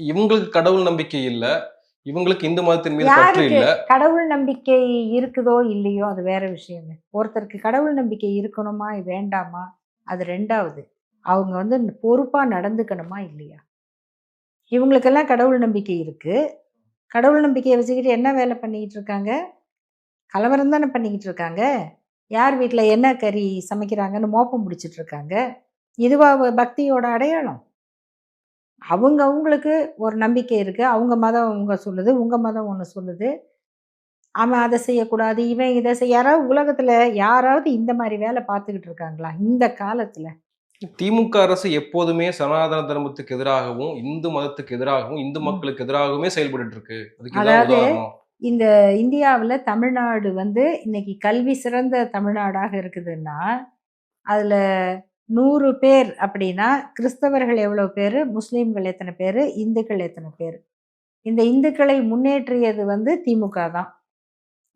இவங்களுக்கு கடவுள் நம்பிக்கை இல்ல. இவங்களுக்கு இந்து மதத்தின் மீது பற்று இல்ல. கடவுள் நம்பிக்கை இருக்குதோ இல்லையோ அது வேற விஷயங்க. ஒருத்தருக்கு கடவுள் நம்பிக்கை இருக்கணுமா வேண்டாமா? அது ரெண்டாவது அவங்க வந்து பொறுப்பா நடந்துக்கணுமா இல்லையா? இவங்களுக்கெல்லாம் கடவுள் நம்பிக்கை இருக்கு. கடவுள் நம்பிக்கையை வச்சுக்கிட்டு என்ன வேலை பண்ணிக்கிட்டு இருக்காங்க? கலவரம் தானே பண்ணிக்கிட்டு இருக்காங்க? யார் வீட்டில் என்ன கறி சமைக்கிறாங்கன்னு மோப்பம் பிடிச்சிட்டு இருக்காங்க? இதுவா பக்தியோட அடையாளம்? அவங்க அவங்களுக்கு ஒரு நம்பிக்கை இருக்கு. அவங்க மதம் அவங்க சொல்லுது உங்க மதம் ஒன்று சொல்லுது. அவன் அதை செய்யக்கூடாது இவன் இதை செய்ய யாராவது உலகத்துல யாராவது இந்த மாதிரி வேலை பார்த்துக்கிட்டு இருக்காங்களா இந்த காலத்துல? திமுக அரசு எப்போதுமே சனாதன தர்மத்துக்கு எதிராகவும் இந்து மதத்துக்கு எதிராகவும் இந்து மக்களுக்கு எதிராகவுமே செயல்பட்டு இருக்கு. அதாவது இந்த இந்தியாவில் தமிழ்நாடு வந்து இன்னைக்கு கல்வி சிறந்த தமிழ்நாடாக இருக்குதுன்னா அதில் நூறு பேர் அப்படின்னா கிறிஸ்தவர்கள் எவ்வளோ பேர்? முஸ்லீம்கள் எத்தனை பேர்? இந்துக்கள் எத்தனை பேர்? இந்த இந்துக்களை முன்னேற்றியது வந்து திமுக தான்.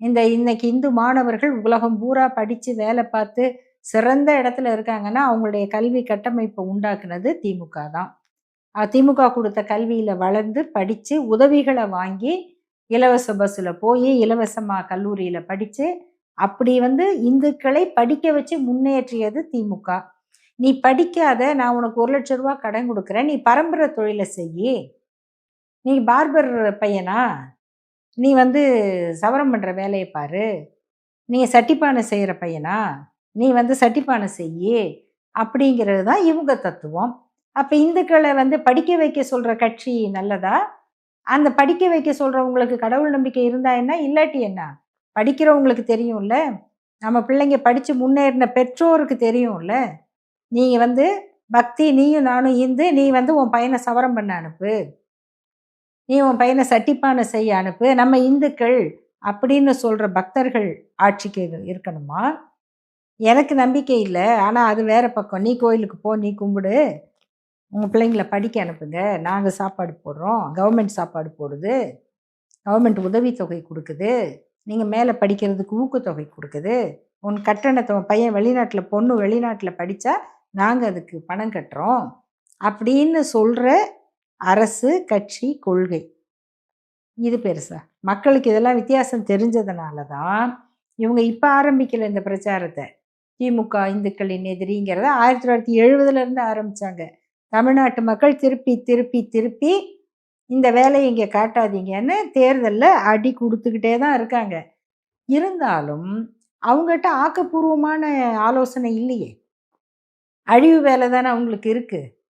இந்த இன்னைக்கு இந்து மாணவர்கள் உலகம் பூரா படித்து வேலை பார்த்து சிறந்த இடத்துல இருக்காங்கன்னா அவங்களுடைய கல்வி கட்டமைப்பை உண்டாக்குனது திமுக தான். திமுக கொடுத்த கல்வியில் வளர்ந்து படித்து உதவிகளை வாங்கி இலவச பஸ்ஸில் போய் இலவசமாக கல்லூரியில் படித்து அப்படி வந்து இந்துக்களை படிக்க வச்சு முன்னேற்றியது திமுக. நீ படிக்காத நான் உனக்கு ஒரு லட்ச ரூபா கடன் கொடுக்குறேன் நீ பரம்பரை தொழிலை செய் நீ பார்பர் பையனா? நீ வந்து சவரம் பண்ணுற வேலையை பாரு. நீ சட்டிப்பானை செய்கிற பையனா? நீ வந்து சட்டிப்பானை செய் அப்படிங்கிறது தான் இவங்க தத்துவம். அப்போ இந்துக்களை வந்து படிக்க வைக்க சொல்கிற கட்சி நல்லதா? அந்த படிக்க வைக்க சொல்கிறவங்களுக்கு கடவுள் நம்பிக்கை இருந்தா என்ன? இல்லாட்டி என்ன? படிக்கிறவங்களுக்கு தெரியும்ல. நம்ம பிள்ளைங்க படித்து முன்னேறின பெற்றோருக்கு தெரியும்ல. நீங்கள் வந்து பக்தி நீயும் நானும் இந்து நீ வந்து உன் பையனை சவரம் பண்ண அனுப்பு. நீ உன் பையனை சட்டிப்பானை செய்ய அனுப்பு. நம்ம இந்துக்கள் அப்படின்னு சொல்கிற பக்தர்கள் ஆட்சிக்கு இருக்கணுமா? எனக்கு நம்பிக்கை இல்லை. ஆனால் அது வேற பக்கம். நீ கோயிலுக்கு போ நீ கும்பிடு. உங்கள் பிள்ளைங்கள படிக்க அனுப்புங்க. நாங்கள் சாப்பாடு போடுறோம். கவர்மெண்ட் சாப்பாடு போடுது. கவர்மெண்ட் உதவித்தொகை கொடுக்குது. நீங்கள் மேலே படிக்கிறதுக்கு ஊக்கத்தொகை கொடுக்குது. உன் கட்டணத்தை பையன் வெளிநாட்டில் பொண்ணு வெளிநாட்டில் படித்தா நாங்கள் அதுக்கு பணம் கட்டுறோம் அப்படின்னு சொல்கிற அரசு கட்சி கொள்கை. இது பெருசா. மக்களுக்கு இதெல்லாம் வித்தியாசம் தெரிஞ்சதுனால தான் இவங்க இப்போ ஆரம்பிக்கல இந்த பிரச்சாரத்தை. திமுக இந்துக்களின் எதிரிங்கிறத ஆயிரத்தி தொள்ளாயிரத்தி எழுபதுலேருந்து ஆரம்பித்தாங்க தமிழ்நாட்டு மக்கள் திருப்பி திருப்பி திருப்பி இந்த வேலையை இங்கே காட்டாதீங்கன்னு தேர்தலில் அடி கொடுத்துக்கிட்டே தான் இருக்காங்க. இருந்தாலும் அவங்ககிட்ட ஆக்கப்பூர்வமான ஆலோசனை இல்லையே. அழிவு வேலை தானே அவங்களுக்கு இருக்குது